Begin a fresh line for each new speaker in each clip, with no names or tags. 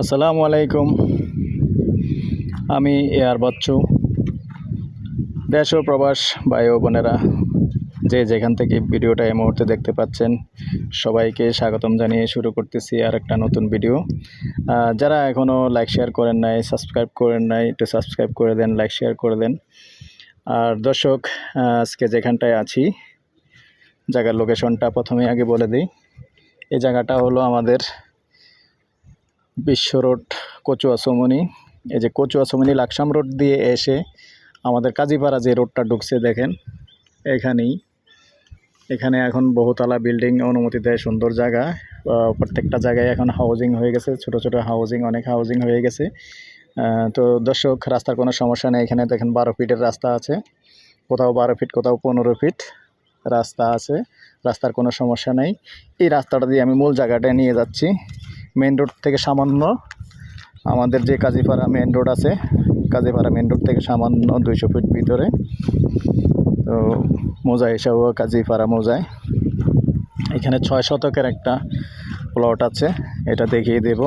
আসসালামু আলাইকুম। আমি এ আর বাচ্চু। দেশ ও প্রবাস ভাই ও বোনেরা, যে যেখান থেকে ভিডিওটা এই মুহূর্তে দেখতে পাচ্ছেন, সবাইকে স্বাগতম জানিয়ে শুরু করতেছি আর একটা নতুন ভিডিও। যারা এখনও লাইক, শেয়ার করেন নাই, সাবস্ক্রাইব করেন নাই, একটু সাবস্ক্রাইব করে দেন, লাইক, শেয়ার করে দেন। আর দর্শক আজকে যেখানটায় আছি, জায়গার লোকেশনটা প্রথমে আগে বলে দিই। এই জায়গাটা হলো আমাদের বিশ্ব রোড, কচুয়া সমনি। এই যে কচুয়া সমনি, লাকসাম রোড দিয়ে এসে আমাদের কাজীপাড়া যে রোডটা ঢুকছে দেখেন, এখানেই। এখানে এখন বহুতলা বিল্ডিং, অনুমতি দেয়, সুন্দর জায়গা। প্রত্যেকটা জায়গায় এখন হাউজিং হয়ে গেছে, ছোট ছোট হাউজিং অনেক হাউজিং হয়ে গেছে। তো দর্শক, রাস্তার কোনো সমস্যা নেই, এখানে দেখেন বারো ফিটের রাস্তা আছে। কোথাও বারো ফিট, কোথাও পনেরো ফিট রাস্তা আছে, রাস্তার কোনো সমস্যা নেই। এই রাস্তাটা দিয়ে আমি মূল জায়গাটায় নিয়ে যাচ্ছি। মেন রোড থেকে সামান্য আমাদের যে কাজীপাড়া মেন রোড আছে, কাজীপাড়া মেন রোড থেকে সামান্য দুইশো ফিট ভিতরে। তো মোজা হিসাবেও কাজীপাড়া মোজায় এখানে ছয় শতকের একটা প্লট আছে, এটা দেখিয়ে দেব।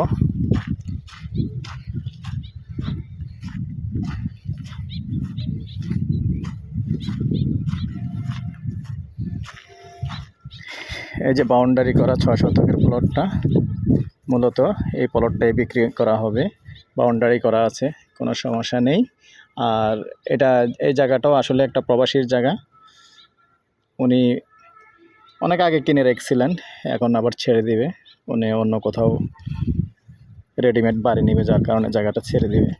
এই যে বাউন্ডারি করা ছয় শতকের প্লটটা মূলত এই প্লটটাই বিক্রি করা হবে বাউন্ডারি করা আছে, কোনো সমস্যা নেই। আর এটা, এই জায়গাটাও আসলে একটা প্রবাসীর জায়গা। উনি অনেক আগে কিনে রেখেছিলেন, এখন আবার ছেড়ে দিবে। উনি অন্য কোথাও রেডিমেড বাড়ি নিবে, যার কারণে জায়গাটা ছেড়ে দিবে।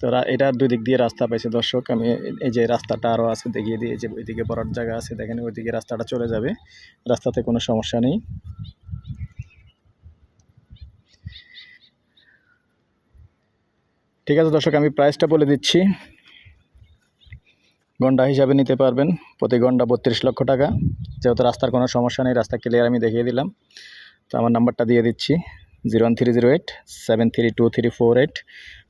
তো এটার দুই দিক দিয়ে রাস্তা পাইছে দর্শক। আমি এই যে রাস্তাটা আরও আছে, দেখিয়ে দিয়ে যে ওইদিকে বড়ার জায়গা আছে, দেখেন ওইদিকে রাস্তাটা চলে যাবে। রাস্তাতে কোনো সমস্যা নেই। ঠিক আছে দর্শক, আমি প্রাইসটা বলে দিচ্ছি। ঘণ্টা হিসাবে নিতে পারবেন, প্রতি ঘণ্টা বত্রিশ লক্ষ টাকা। যেহেতু রাস্তার কোনো সমস্যা নেই, রাস্তা ক্লিয়ার আমি দেখিয়ে দিলাম। তো আমার নাম্বারটা দিয়ে দিচ্ছি। Zero one three zero eight, seven three two three four eight.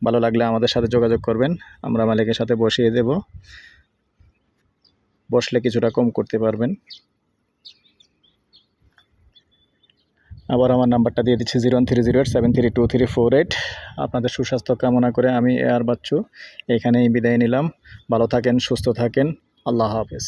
ভালো লাগলে আমাদের সাথে যোগাযোগ করবেন। আমরা মালিকের সাথে বসিয়ে দেব। বসলে কিছুটা কম করতে পারবেন। আবার আমার নাম্বারটা দিয়ে দিচ্ছি zero one three zero eight, seven three two three four eight. আপনাদের সুস্বাস্থ্য কামনা করে আমি এ আর বাচ্চু এখানেই বিদায় নিলাম। ভালো থাকেন, সুস্থ থাকেন। আল্লাহ হাফেজ।